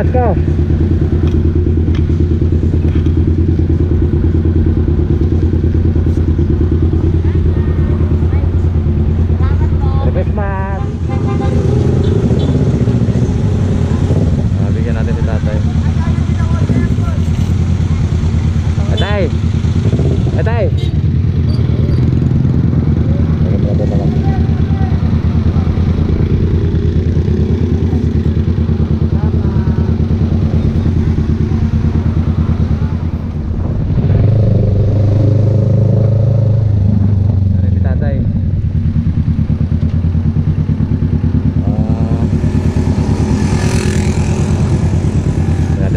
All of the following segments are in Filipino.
Christmas ko. Merry Christmas! Ah, bigyan natin si tatay. Tatay! Tatay! Bigyan mo natin na lang. Ano si tatay? Ah.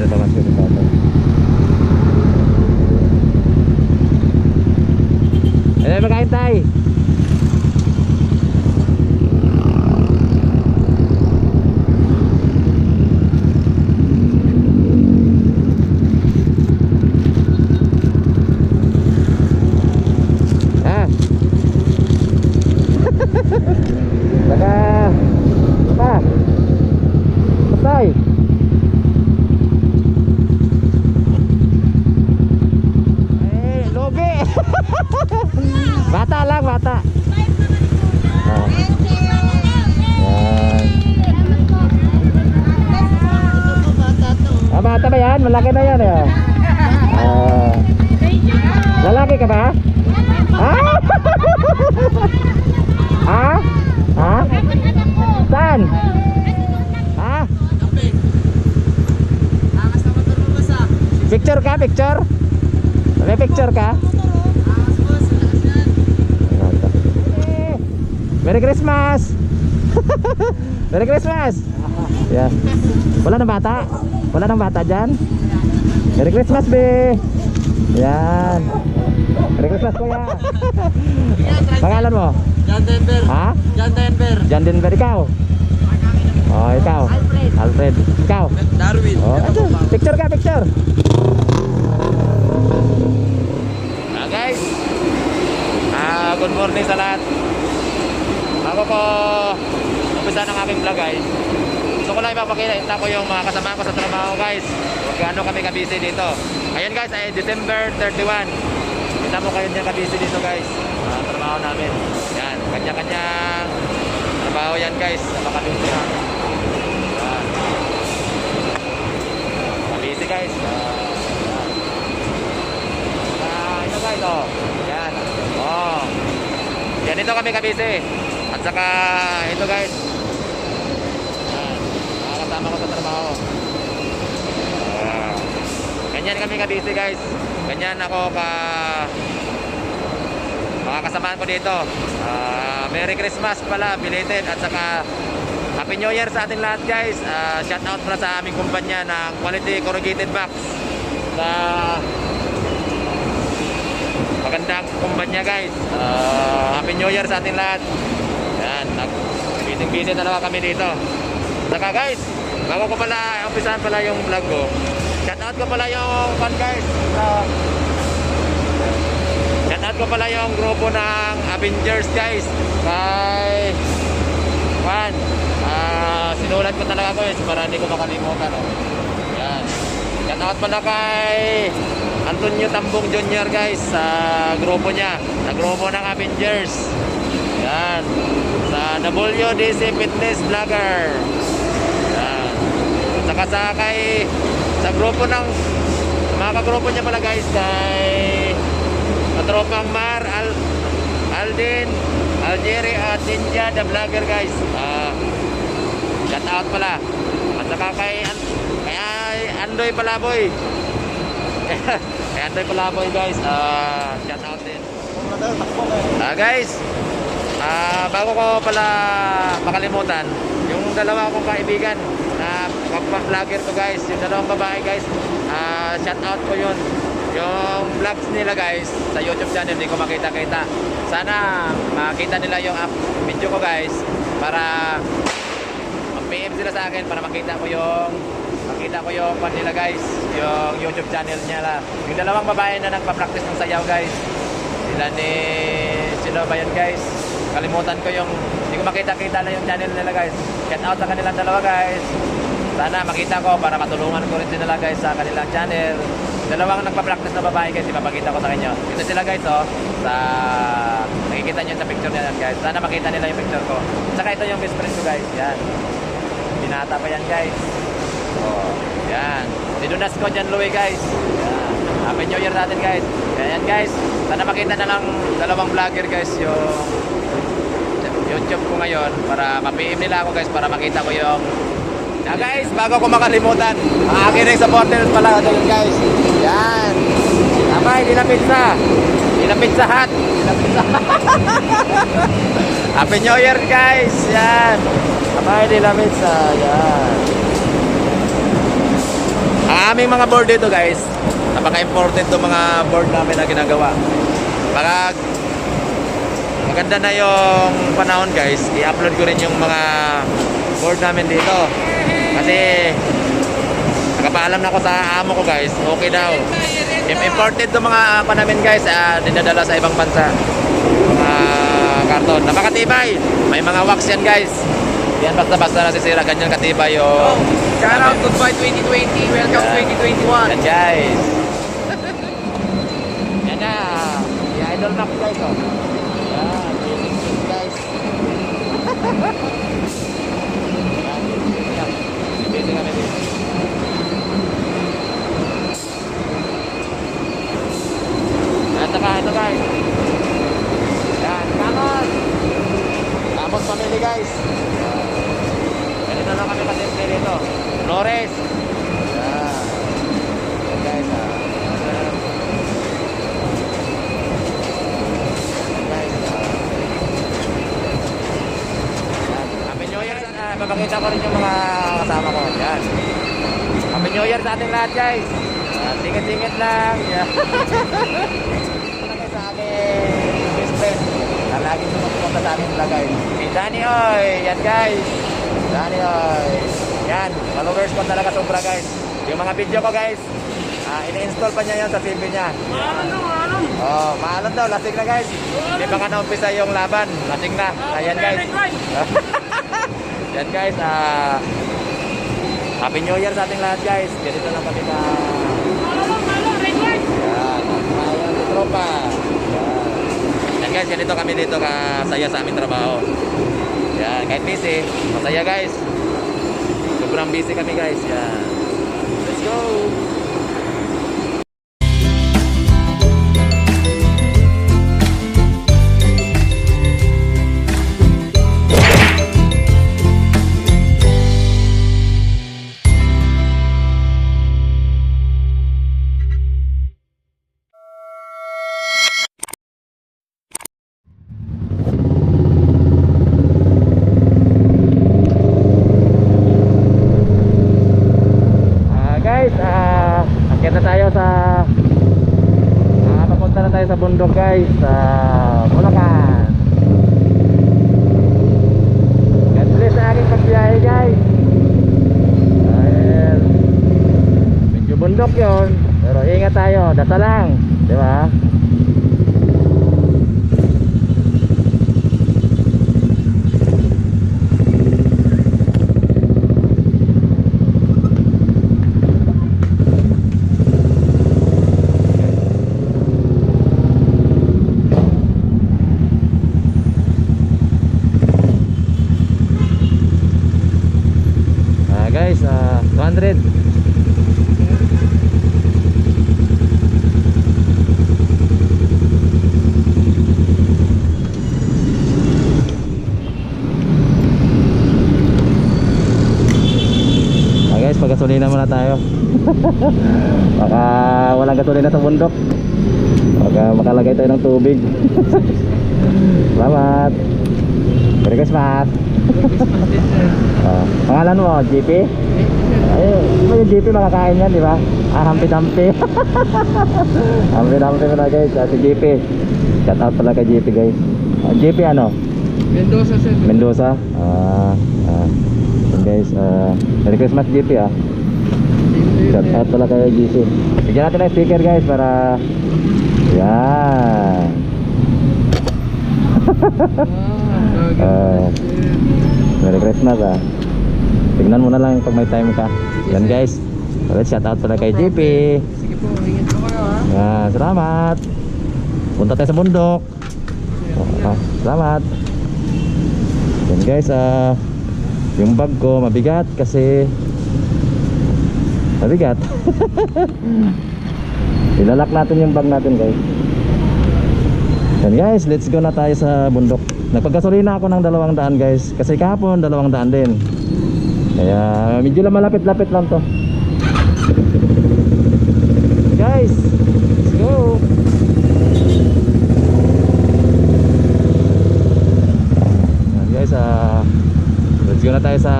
Din naman si tatay. Eh, magkain tay. Picture ka? Eh, Merry Christmas! Merry Christmas! Yeah. Wala nang bata? Wala nang bata dyan? Merry Christmas, be! Yan. Merry Christmas, kuya! Pangalan mo? John Denver. Ha? John Denver. John Denver, ikaw? Oh, ikaw? Alfred. Alfred. Ikaw? Darwin. Oh. Picture ka, picture. Morning sa lahat. Ako ko umpisa ng aking vlog guys. Gusto ko lang ipapakita ko yung mga kasama ko sa trabaho guys. Kung gaano kami kabisi dito. Ayun guys, ay December 31. Kita mo kayo niya kabisi dito guys. Ah, trabaho namin. Yan, kanya-kanyang trabaho yan guys. Napakabisi namin. Yan. Busy guys. Ah, ah, ito guys, oh. Yan. Oh. Yan ito kami kabisi. At saka ito guys. Yan. Mga kasama ko sa trabaho. Ah. Ganyan kami kabisi guys. Ganyan ako ka mga kasamaan ko dito. Ah, Merry Christmas pala, belated at saka Happy New Year sa atin lahat guys. Ah, shout out para sa aming kumpanya ng Quality Corrugated Box. Sa magandang kumpanya guys. Ah, Happy New Year sa atin lahat. Yan, nag busy busy talaga kami dito. Saka guys, bago ko pala umpisahan pala yung vlog ko. Shout out ko pala yung fan guys. Sa Shout out ko pala yung grupo ng Avengers guys. Kay Juan. Ah, sinulat ko talaga eh para hindi ko makalimutan oh. Yan. Shout out pala kay Antonio Tambong Jr. guys sa grupo niya, sa grupo ng Avengers. Yan. Sa WDC Fitness Vlogger. Yan. Saka sa kay sa grupo ng mga kagrupo niya pala guys kay Katropang Mar, Al, Aldin, Algeri at Ninja the Vlogger guys. Ah, shout out pala. At saka kay, kay Andoy Palaboy. kay Andoy Palaboy guys. Ah, shout out din. Ah guys, ah, bago ko pala makalimutan, yung dalawa kong kaibigan na vlogger to guys, yung dalawang babae guys, ah, shout out ko yun. Yung vlogs nila guys sa YouTube channel hindi ko makita-kita. Sana makita nila yung video ko guys para mag-PM sila sa akin para makita ko yung makita ko yung pan nila guys, yung YouTube channel niya la. Yung dalawang babae na nagpa-practice ng sayaw guys. Sila ni sino ba yan guys? Kalimutan ko yung hindi ko makita-kita na yung channel nila guys. Shout out sa kanilang dalawa guys. Sana makita ko para matulungan ko rin sila guys sa kanilang channel. Dalawang nagpa-practice na babae guys, ipapakita ko sa inyo. Ito sila guys oh, sa nakikita nyo sa picture nila guys. Sana makita nila yung picture ko. Tsaka ito yung best friend ko guys, yan. Binata pa yan guys. Oh, yan. Dinunas ko dyan Louie guys. Yan. Happy New Year natin guys. Yan, guys. Sana makita na lang dalawang vlogger guys yung YouTube ko ngayon para ma-PM nila ako guys para makita ko yung na guys, bago ko makalimutan, akin yung supporters pala doon guys. Yan. Tama, hindi na pizza. Hindi na pizza hut. Hindi na pizza Happy New Year guys. Yan. Tama, hindi na pizza. Yan. Ang aming mga board dito guys, napaka-important to mga board namin na ginagawa. Pag maganda na yung panahon guys, i-upload ko rin yung mga board namin dito. Kasi nakapaalam na ako sa amo ko guys, okay daw. Imported to mga apa namin guys, ah, dinadala sa ibang bansa. Mga karton. Napakatibay. May mga wax yan guys. Yan basta-basta nasisira. Ganyan katibay yung... Shout out goodbye 2020. Welcome Yeah. 2021. Yan guys. Yan na. I-idol na ko guys oh. Yan. Guys. At saka ito guys. Yan. Vamos. Vamos family guys. Kasimple dito. Flores. Yan. Guys ah. Papakita ko rin yung mga kasama ko. Yan. Happy New Year sa ating lahat guys. Tingit-tingit lang. Yan. Ito sa aking best friend na laging sumusunod sa amin vlog guys. Si Danny Oy. Yan guys. Danny Oy. Yan. Followers ko talaga sobra guys. Yung mga video ko guys. Ah, ini-install pa niya yan sa TV niya. Oh, maalon daw. Lasing na guys. Hindi pa nga na-umpisa yung laban. Lasing na. Ayan guys. Yan guys. Ah, Happy New Year sa ating lahat guys. Ganito lang kami ka... Yan. Ayan, si tropa. Yan. Guys, ganito kami dito kasaya sa aming trabaho. Yan, kahit busy, masaya guys. Sobrang busy kami guys. Yan. Let's go! Bundok yon, pero ingat tayo, dasa lang, di ba? Ah, guys, ah, 200. Ah, paggasolina muna tayo. Baka walang gasolina sa bundok. Baka makalagay tayo ng tubig. Salamat. Merry Christmas. Ah, pangalan mo, GP? Ay, di ba yung GP makakain yan, di ba? Ah, hampi-hampi. hampi-hampi mo na guys, ah, si GP. Shout out pala kay GP guys. Ah, GP ano? Mendoza sir. Mendoza? Ah, ah. Yun, guys, ah, Merry Christmas GP ah. Shout out pala kay GP. Bigyan natin ng sticker guys para... Yan. Ah. Merry Christmas ah. Tignan mo na lang pag may time ka. Yan guys. Alright, shout out pala kay JP. Sige po, ingat po kayo ha. Yan, salamat. Punta tayo sa bundok. Ah, salamat. Yan guys, ah yung bag ko mabigat kasi mabigat. Ilalak natin yung bag natin guys. Yan guys, let's go na tayo sa bundok. Nagpagasolina ako ng dalawang daan guys. Kasi kahapon dalawang daan din. Kaya medyo lang malapit-lapit lang to. Guys, let's go. Yan guys, ah let's go na tayo sa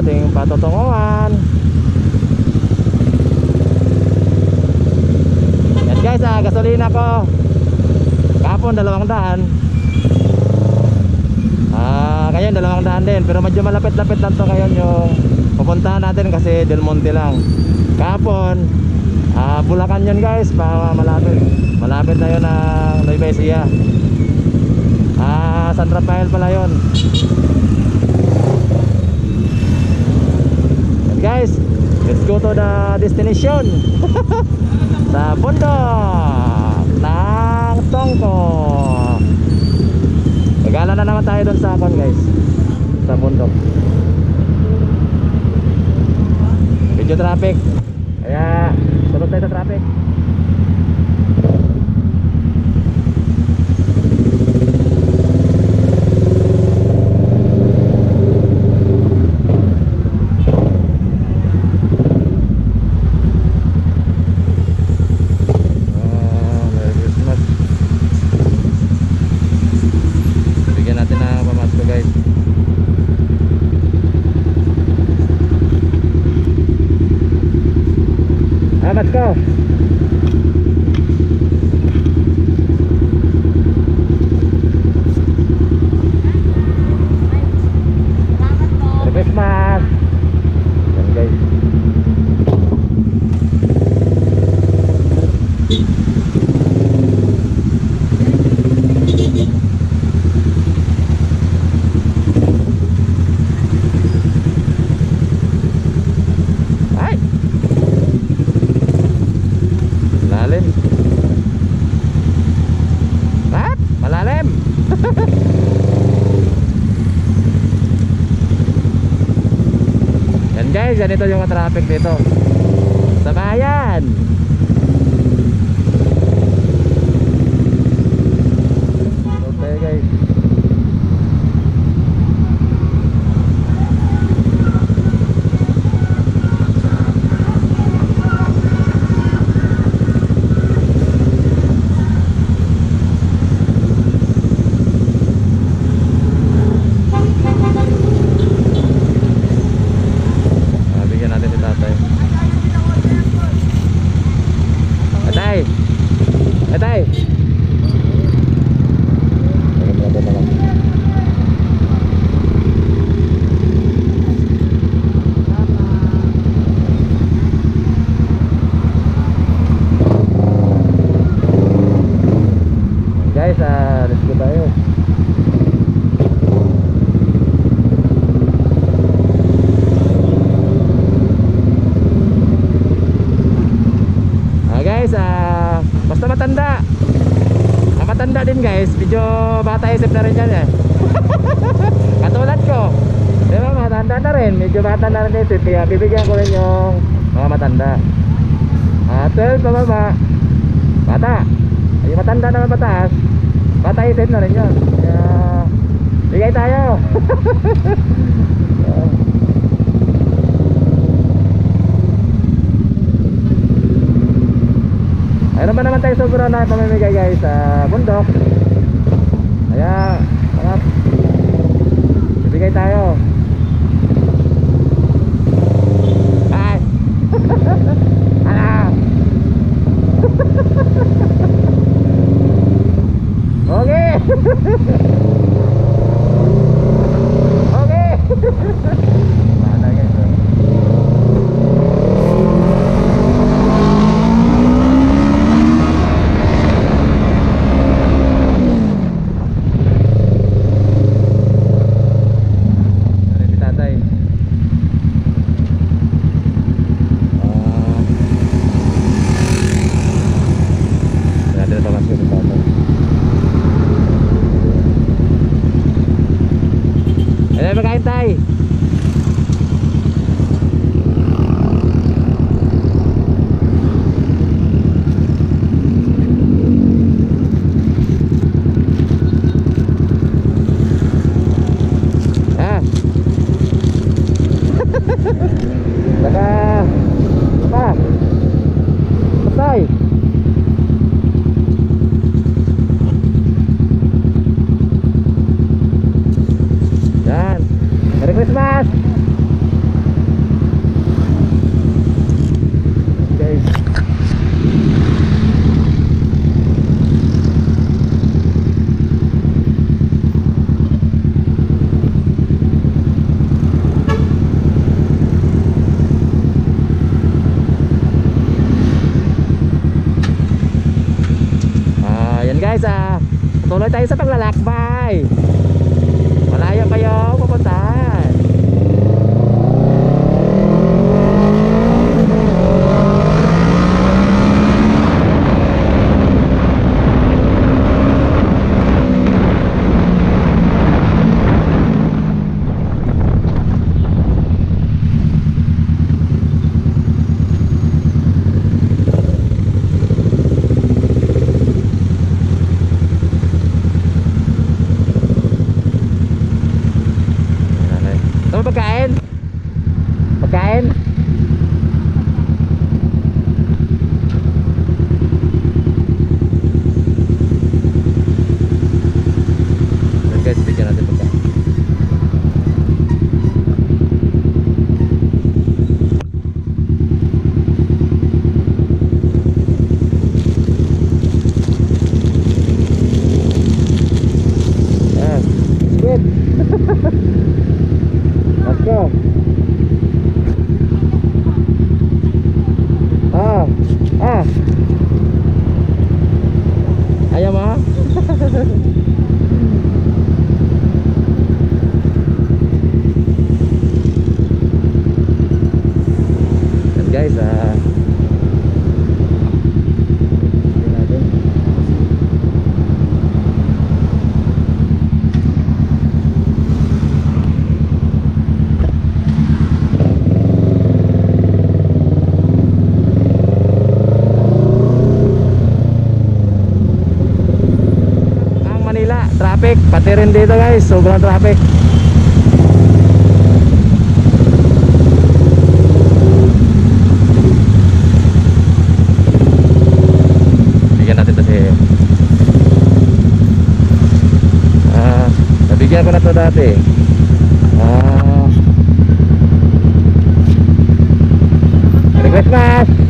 ating patutunguhan. Yan guys, ah gasolina ko. Kahapon dalawang daan. Ah, ngayon dalawang daan din, pero medyo malapit-lapit lang to ngayon yung pupuntahan natin kasi Del Monte lang. Kahapon, ah Bulacan yun guys, pa malapit. Malapit na yun ng Nueva Ecija. Ah, San Rafael pala yun. Yan guys, let's go to the destination. sa bundok ng Tongko. Magala na naman tayo doon sa akon guys. Sa bundok. Video traffic. Kaya sunod tayo sa traffic. Ah, Merry Christmas. Bigyan natin ng pamasko guys. Ah, Pasko! Merry Christmas! Yan guys. Ay! Malalim. At, malalim. Yan guys, ganito yung traffic dito. Sa bayan. Okay guys. Ah, bigyan natin si tatay. Tatay! Tatay! Bigyan natin na lang. Guys, ah, let's go tayo. Ah guys, ah basta matanda. Ah, matanda din guys, medyo bata isip na rin yan eh. Katulad ko. Di ba, matanda na rin, medyo bata na rin isip. Kaya bibigyan ko rin yung mga matanda. Ah, 12 pababa. Bata. Yung matanda naman pataas, bata isip na rin yun. Kaya, bigay tayo. Ah. Mayroon ba naman tayo sobra na pamimigay guys sa bundok? Kaya, mga bibigay tayo. Pati rin dito guys. Sobrang traffic bigyan natin to si ah nabigyan ko na to dati ah. Merry Christmas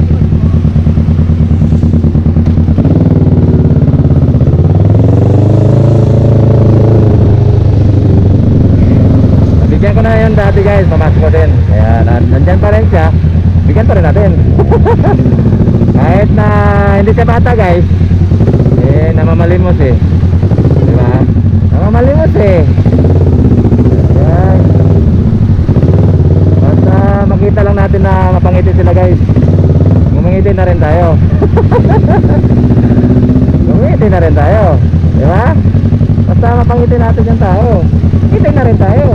na yun dati guys, pamasok ko din. Kaya nan- nandyan pa rin siya, bigyan pa rin natin. Kahit na hindi siya bata guys, eh namamalimos eh. Di ba? Namamalimos eh. Ayan. Basta makita lang natin na mapangiti sila guys. Ngumingiti na rin tayo. Ngumingiti na rin tayo. Di ba? Basta mapangiti natin yung tao. Ngiti na rin tayo.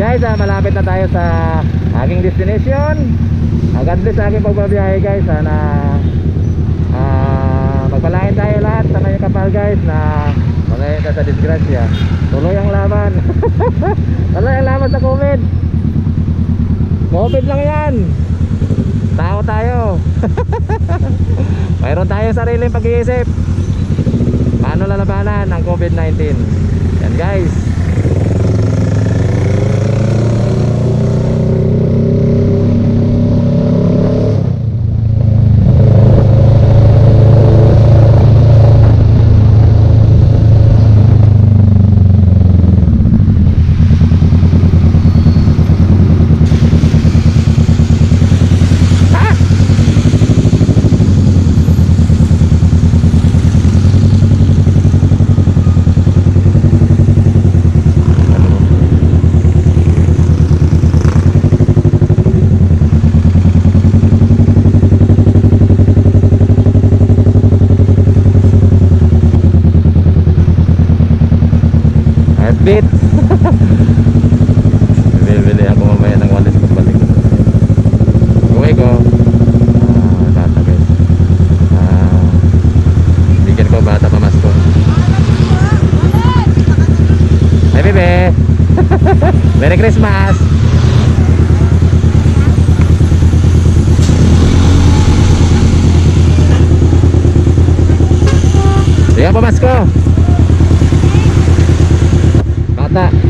Guys, ah, malapit na tayo sa aking destination. Uh, God bless sa aking pagbabiyahe guys. Sana ah, magpalain tayo lahat sa may kapal guys na magayon ka sa disgrasya. Tuloy ang laban. Tuloy ang laban sa COVID. COVID lang yan. Tao tayo. Mayroon tayong sariling pag-iisip. Paano lalabanan ang COVID-19? Yan guys. update. Bata. Ah.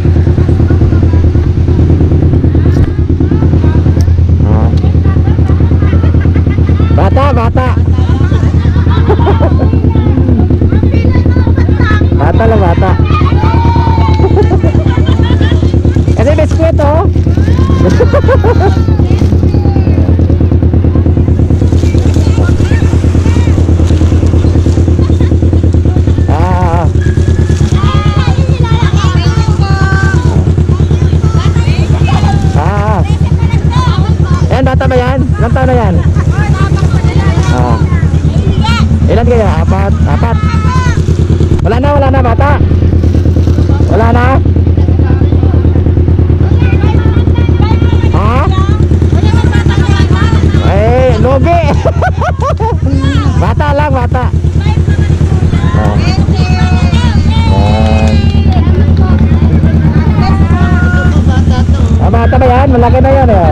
Malaki na yan eh.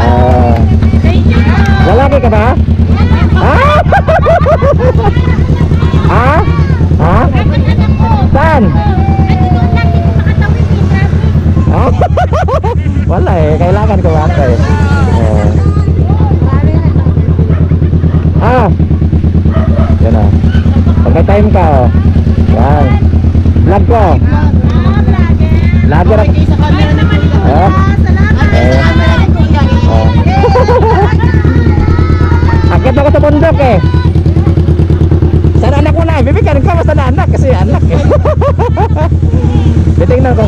Ah. Lalaki ka ba? Ha? ha? Ha? Saan? Ah? Wala eh, kailangan ko bata eh. Oh. Ah. Yan ah. Pag may time ka oh. Yan. Vlog ko. Vlogger ako. Ah? Eh. Oh. Akit ako sa bundok eh. Sana anak mo na, bibigyan ka basta na anak kasi anak eh. Titingnan ko.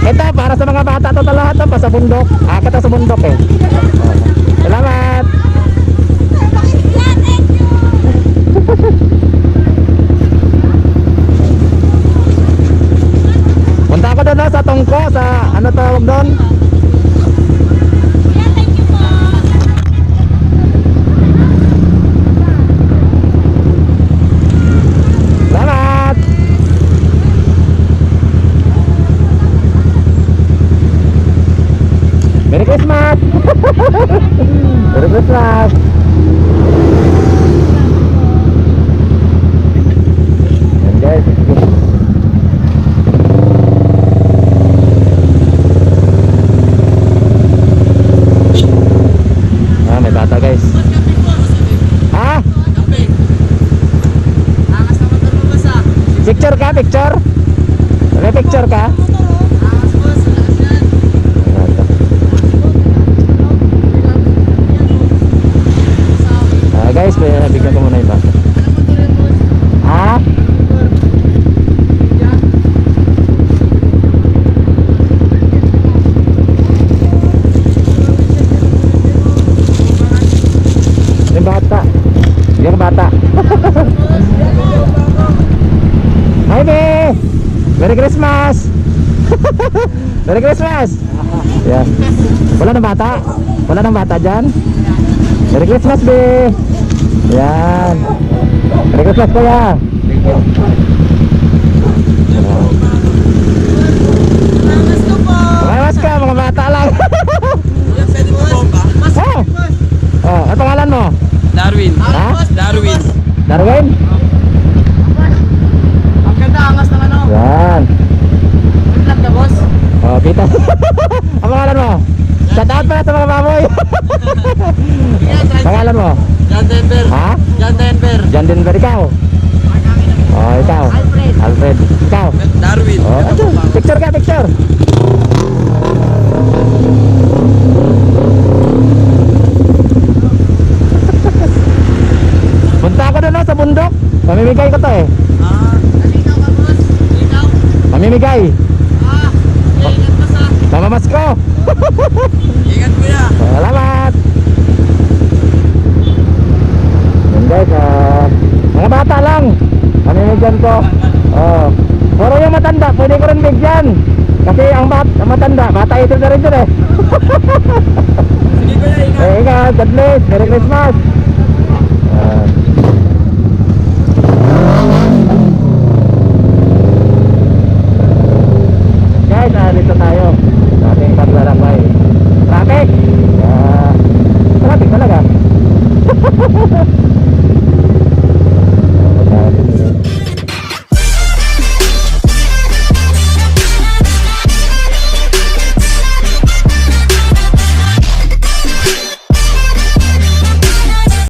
Ito para sa mga bata to lahat to pa sa bundok. Akit ako sa bundok eh. Oh. Salamat. Punta ako doon ah, sa tungko sa ano tawag doon? Salamat! Merry Christmas! Merry Christmas! Yan guys. Ah, may bata guys. Ha? Picture ka, picture? May picture ka? Ah, guys, may bigyan ko muna iba. Ha? Merry Christmas! Merry Christmas! Yan. Wala nang bata? Wala nang bata dyan? Merry Christmas, be! Yan. Merry Christmas, kuya! Salamat ko po. Mamas ka, mga bata lang. Pwede mo bomba? oh! Oh, ano pangalan mo? Darwin. Ha? Darwin. Darwin? Ang ganda, angas ng ano. Yan. Ang vlog na, boss. Oh, kita. Ang pangalan mo? Shout out pala sa mga baboy. pangalan mo? John Denver. Ha? John Denver. John Denver ikaw? Oh, ikaw. Alfred. Alfred. Ikaw? Darwin. Oh, ito. Picture ka, picture. Punta ako doon no, sa bundok. Mamimigay ko to eh. Ah. Ikaw ka, boss. Ikaw. Mamimigay. Ah. Ingat pa sa. Mamamas ko. Ingat, kuya. Salamat. Yan guys, ah, mga bata lang. Mamimigyan ko. Oh. Pero yung matanda, pwede ko rin bigyan. Kasi ang, bat ang matanda, bata ito na rin dyan eh. Sige, kuya. Ingat. Eh, ingat, God bless. Merry Christmas.